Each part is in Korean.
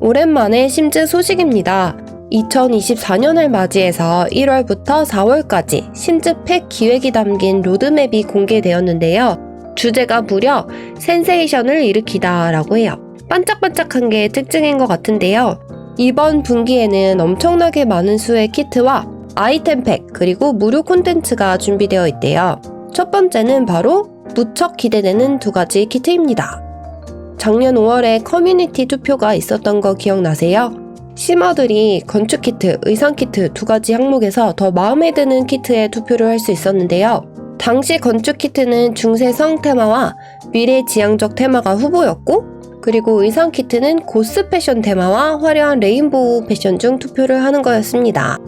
오랜만에 심즈 소식입니다. 2024년을 맞이해서 1월부터 4월까지 심즈팩 기획이 담긴 로드맵이 공개되었는데요. 주제가 무려 센세이션을 일으키다 라고 해요. 반짝반짝한 게 특징인 것 같은데요. 이번 분기에는 엄청나게 많은 수의 키트와 아이템팩 그리고 무료 콘텐츠가 준비되어 있대요. 첫 번째는 바로 무척 기대되는 두 가지 키트입니다. 작년 5월에 커뮤니티 투표가 있었던 거 기억나세요? 시머들이 건축 키트, 의상 키트 두 가지 항목에서 더 마음에 드는 키트에 투표를 할 수 있었는데요. 당시 건축 키트는 중세성 테마와 미래 지향적 테마가 후보였고, 그리고 의상 키트는 고스 패션 테마와 화려한 레인보우 패션 중 투표를 하는 거였습니다.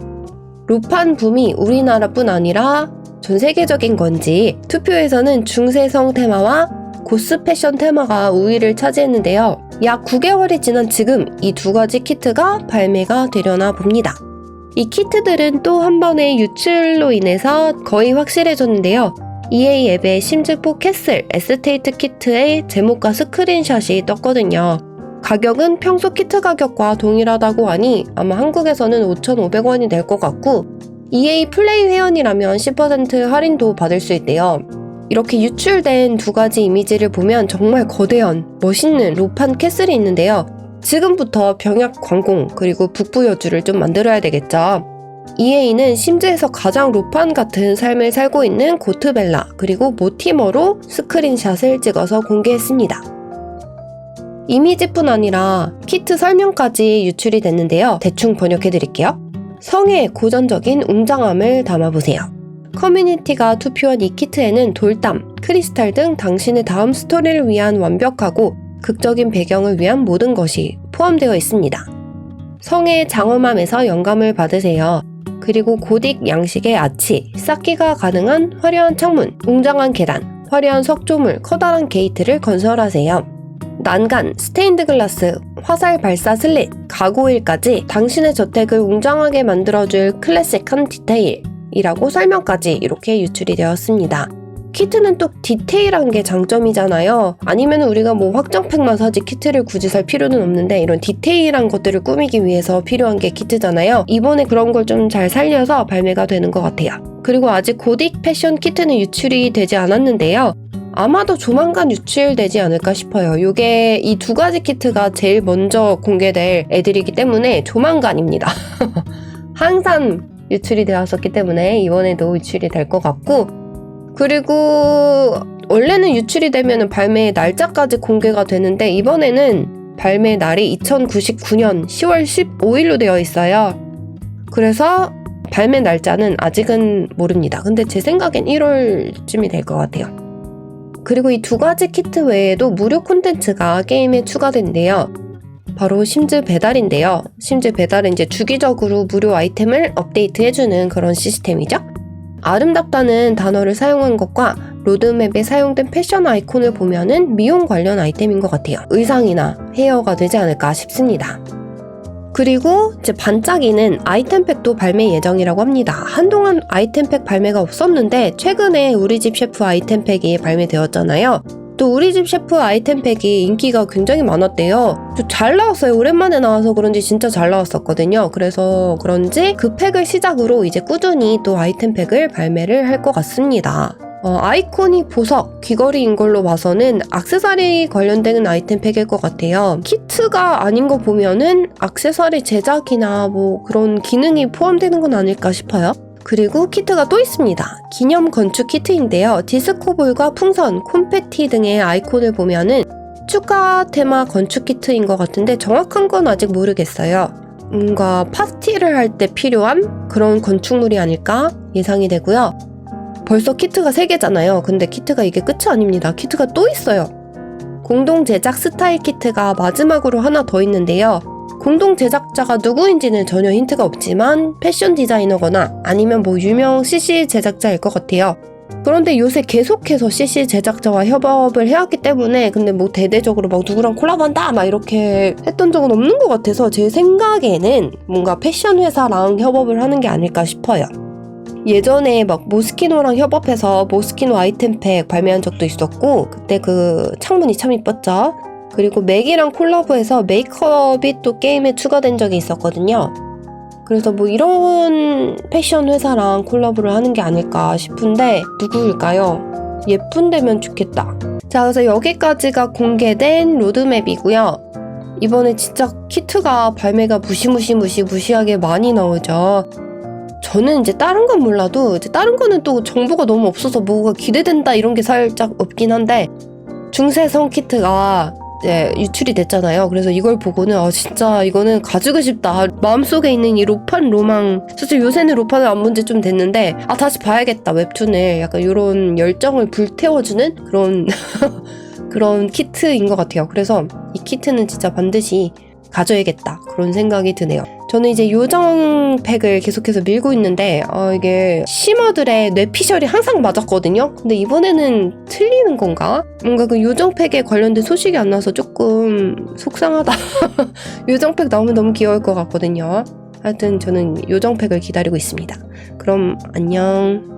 루판 붐이 우리나라뿐 아니라 전 세계적인 건지 투표에서는 중세성 테마와 고스 패션 테마가 우위를 차지했는데요. 약 9개월이 지난 지금 이 두 가지 키트가 발매가 되려나 봅니다. 이 키트들은 또 한 번의 유출로 인해서 거의 확실해졌는데요. EA 앱의 심즈포 캐슬 에스테이트 키트의 제목과 스크린샷이 떴거든요. 가격은 평소 키트 가격과 동일하다고 하니 아마 한국에서는 5,500원이 될 것 같고 EA 플레이 회원이라면 10% 할인도 받을 수 있대요. 이렇게 유출된 두 가지 이미지를 보면 정말 거대한 멋있는 로판 캐슬이 있는데요. 지금부터 병약 광공 그리고 북부 여주를 좀 만들어야 되겠죠. EA는 심즈에서 가장 로판 같은 삶을 살고 있는 고트벨라 그리고 모티머로 스크린샷을 찍어서 공개했습니다. 이미지뿐 아니라 키트 설명까지 유출이 됐는데요. 대충 번역해 드릴게요. 성의 고전적인 웅장함을 담아보세요. 커뮤니티가 투표한 이 키트에는 돌담, 크리스탈 등 당신의 다음 스토리를 위한 완벽하고 극적인 배경을 위한 모든 것이 포함되어 있습니다. 성의 장엄함에서 영감을 받으세요. 그리고 고딕 양식의 아치, 쌓기가 가능한 화려한 창문, 웅장한 계단, 화려한 석조물, 커다란 게이트를 건설하세요. 난간, 스테인드 글라스, 화살 발사 슬릿, 가구일까지 당신의 저택을 웅장하게 만들어줄 클래식한 디테일 이라고 설명까지 이렇게 유출이 되었습니다. 키트는 또 디테일한 게 장점이잖아요. 아니면 우리가 뭐 확장팩만 사지 키트를 굳이 살 필요는 없는데 이런 디테일한 것들을 꾸미기 위해서 필요한 게 키트잖아요. 이번에 그런 걸 좀 잘 살려서 발매가 되는 것 같아요. 그리고 아직 고딕 패션 키트는 유출이 되지 않았는데요. 아마도 조만간 유출되지 않을까 싶어요. 이게 이 두 가지 키트가 제일 먼저 공개될 애들이기 때문에 조만간입니다. 항상 유출이 되었었기 때문에 이번에도 유출이 될 것 같고 그리고 원래는 유출이 되면 발매 날짜까지 공개가 되는데 이번에는 발매 날이 2099년 10월 15일로 되어 있어요. 그래서 발매 날짜는 아직은 모릅니다. 근데 제 생각엔 1월쯤이 될 것 같아요. 그리고 이 두 가지 키트 외에도 무료 콘텐츠가 게임에 추가된대요. 바로 심즈 배달인데요. 심즈 배달은 이제 주기적으로 무료 아이템을 업데이트해주는 그런 시스템이죠. 아름답다는 단어를 사용한 것과 로드맵에 사용된 패션 아이콘을 보면은 미용 관련 아이템인 것 같아요. 의상이나 헤어가 되지 않을까 싶습니다. 그리고 이제 반짝이는 아이템팩도 발매 예정이라고 합니다. 한동안 아이템팩 발매가 없었는데 최근에 우리 집 셰프 아이템팩이 발매되었잖아요. 또 우리 집 셰프 아이템팩이 인기가 굉장히 많았대요. 또잘 나왔어요. 오랜만에 나와서 그런지 진짜 잘 나왔었거든요. 그래서 그런지 그 팩을 시작으로 이제 꾸준히 또 아이템팩을 발매를 할 것 같습니다. 어, 아이콘이 보석, 귀걸이인 걸로 봐서는 악세사리 관련된 아이템팩일 것 같아요. 키트가 아닌 거 보면은 악세사리 제작이나 뭐 그런 기능이 포함되는 건 아닐까 싶어요. 그리고 키트가 또 있습니다. 기념 건축 키트인데요. 디스코볼과 풍선, 콘페티 등의 아이콘을 보면은 축하 테마 건축 키트인 것 같은데 정확한 건 아직 모르겠어요. 뭔가 파티를 할 때 필요한 그런 건축물이 아닐까 예상이 되고요. 벌써 키트가 3개잖아요. 근데 키트가 이게 끝이 아닙니다. 키트가 또 있어요. 공동 제작 스타일 키트가 마지막으로 하나 더 있는데요. 공동 제작자가 누구인지는 전혀 힌트가 없지만 패션 디자이너거나 아니면 뭐 유명 CC 제작자일 것 같아요. 그런데 요새 계속해서 CC 제작자와 협업을 해왔기 때문에 근데 뭐 대대적으로 막 누구랑 콜라보한다 막 이렇게 했던 적은 없는 것 같아서 제 생각에는 뭔가 패션 회사랑 협업을 하는 게 아닐까 싶어요. 예전에 막 모스키노랑 협업해서 모스키노 아이템팩 발매한 적도 있었고 그때 그 창문이 참 이뻤죠. 그리고 맥이랑 콜라보해서 메이크업이 또 게임에 추가된 적이 있었거든요. 그래서 뭐 이런 패션 회사랑 콜라보를 하는 게 아닐까 싶은데 누구일까요? 예쁜데면 좋겠다. 자, 그래서 여기까지가 공개된 로드맵이고요. 이번에 진짜 키트가 발매가 무시무시 무시 무시하게 많이 나오죠. 저는 이제 다른 건 몰라도 이제 다른 거는 또 정보가 너무 없어서 뭐가 기대된다 이런 게 살짝 없긴 한데 중세성 키트가 이제 유출이 됐잖아요. 그래서 이걸 보고는 아 진짜 이거는 가지고 싶다. 마음속에 있는 이 로판 로망. 사실 요새는 로판을 안 본 지 좀 됐는데 아 다시 봐야겠다 웹툰을 약간 이런 열정을 불태워주는 그런 그런 키트인 것 같아요. 그래서 이 키트는 진짜 반드시 가져야겠다 그런 생각이 드네요. 저는 이제 요정팩을 계속해서 밀고 있는데 어, 이게 시머들의 뇌피셜이 항상 맞았거든요. 근데 이번에는 틀리는 건가? 뭔가 그 요정팩에 관련된 소식이 안 나서 조금 속상하다. 요정팩 나오면 너무 귀여울 것 같거든요. 하여튼 저는 요정팩을 기다리고 있습니다. 그럼 안녕.